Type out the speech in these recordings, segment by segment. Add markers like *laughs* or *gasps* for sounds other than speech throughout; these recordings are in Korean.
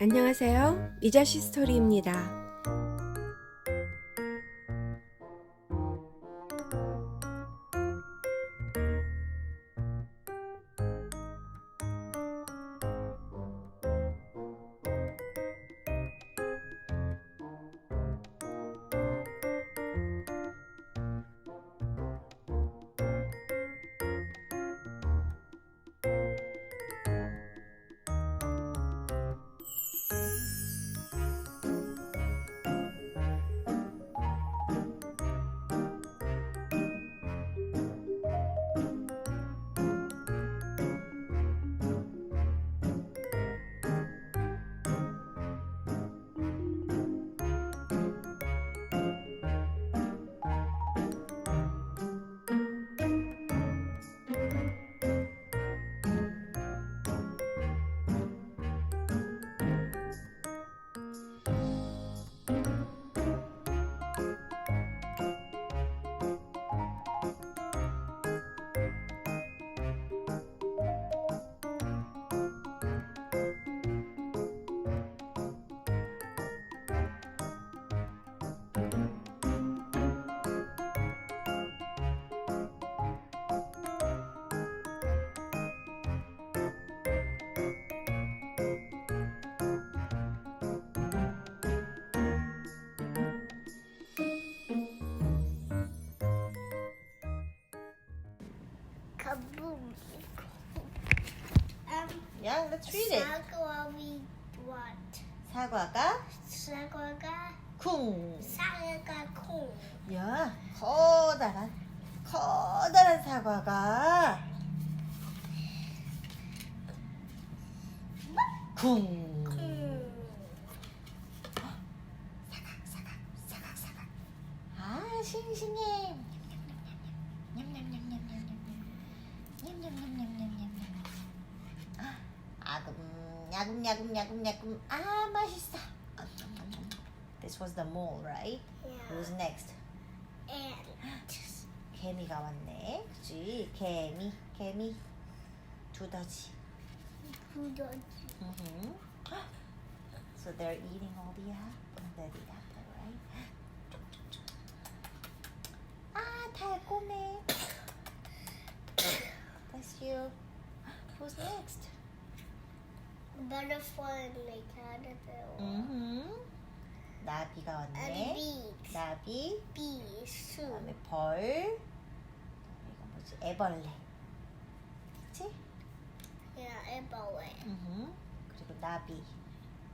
안녕하세요. 미자시 스토리입니다. Read it. 사과비 what? 사과가 사과가 쿵. 사과가 콩. 야, 커다란 커다란 사과가 쿵. 콩. 사각 사각 사각 사각. 아, 싱싱해. 냠냠냠냠냠냠냠. 냠냠냠냠냠냠. 아, 야금 야금 야금 야금. 아, 맛있어. This was the mole, right? Who's Yeah. next? And 개미가 왔네. 그치? 개미, 개미. 두더지. 부더지. Mhm. *gasps* So they're eating all the apple, the apple, right? 아, 달콤해. Bless you. *gasps* Who's next? Butterfly and the caterpillar. Mhm. 나비가 And 왔네. bees. 나비. Bees. 그다음에 벌. 그다음에 이거 뭐지? 애벌레. 그치? Yeah, everywhere. Mhm. 그리고 나비.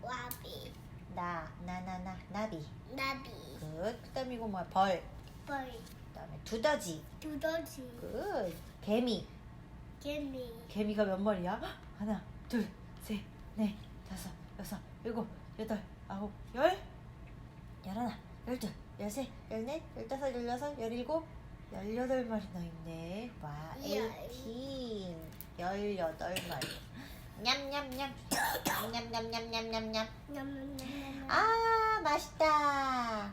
Wabi. 나, 나, 나, 나, 나비. Nabi. 굿. 그다음 이거 뭐야? 벌. Bird. 그다음에 두더지. 두더지. 굿. 개미. Gimme. 개미가 몇 마리야? 헉, 하나, 둘, 셋, 넷, 다섯, 여섯, 일곱, 여덟, 아홉, 열. 열하나, 열둘, 열셋, 열넷, 열다섯, 열여섯, 열일곱, 열여덟 마리나 있네. 와. 에이틴. 열여덟 마리. 냠냠냠. 냠냠냠냠냠냠. 냠냠냠냠. 아 맛있다.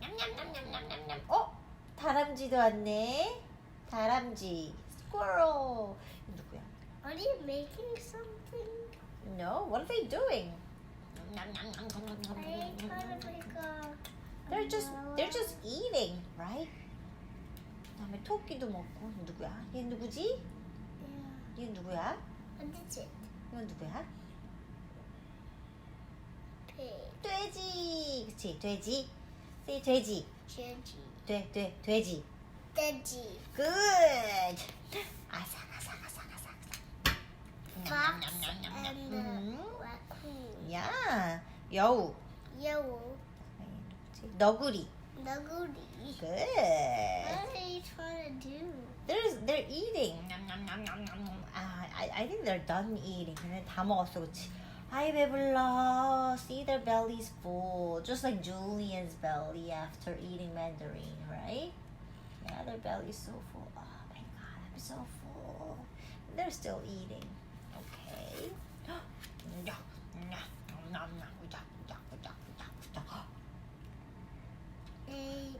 냠냠냠냠냠냠냠. 어? 다람쥐도 왔네. 다람쥐. 스쿼럴. 누구야? Are you making something? No. What are they doing? They're just they're just eating, right? 그다음에 토끼도 먹고 누구야? 얘 누구지? 얘 누구야? What is it? 이건 누구야? Pig. 돼지. 그치? 돼지. Say 돼지. Jeji. 돼, 돼, 돼지. Deji. Good. 아삭아삭아삭아삭. Fox and the 음. raccoon. 야, 여우. Yellow. 너구리. Naguri. Good. What are you trying to do? They're they're eating. 아, I I think they're done eating. 그냥 다 먹었어, 그렇지? 아이 배불러. See their bellies full, just like Julian's belly after eating mandarin, right? Yeah, their belly's so full. Oh my god, I'm so full. They're still eating. Okay. A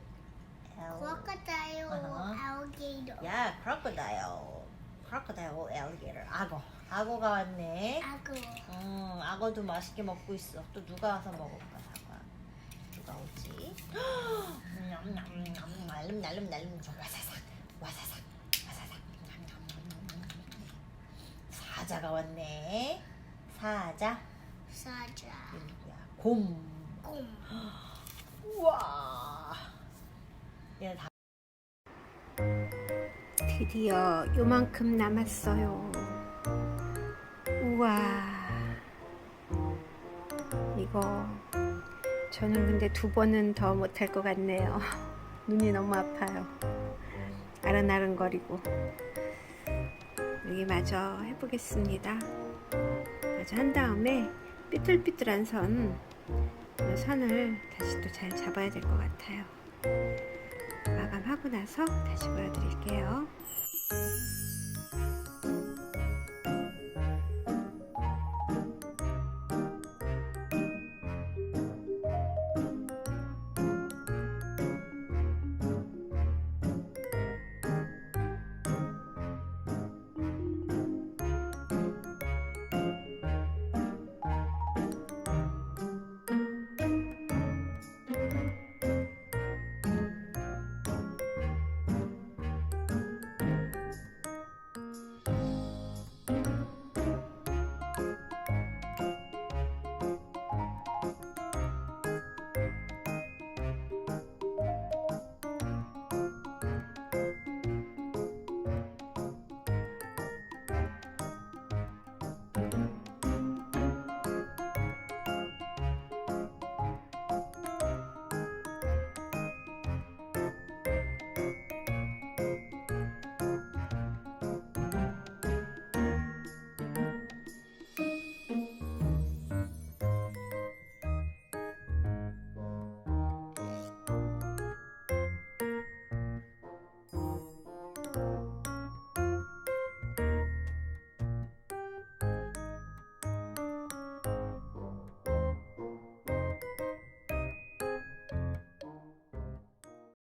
Al- crocodile Uh-huh. alligator. Yeah, crocodile. Crocodile alligator. 악어. 악어가 왔네. Agua. 음, 악어도 맛있게 먹고 있어. 또 누가 와서 먹을까 사과? 누가 오지? 냠냠냠 날름 날름 날름 와사삭 와사삭 사자가 왔네. 사자 사자. 누구야? 곰. 곰. *gasps* 우와. 얘는 다 드디어 요만큼 남았어요. 우와. 이거 저는 근데 두 번은 더 못할 것 같네요. *laughs* 눈이 너무 아파요. 아른아른거리고. 여기 마저 해보겠습니다. 마저 한 다음에 삐뚤삐뚤한 선, 이 선을 다시 또 잘 잡아야 될 것 같아요. 마감하고 나서 다시 보여드릴게요.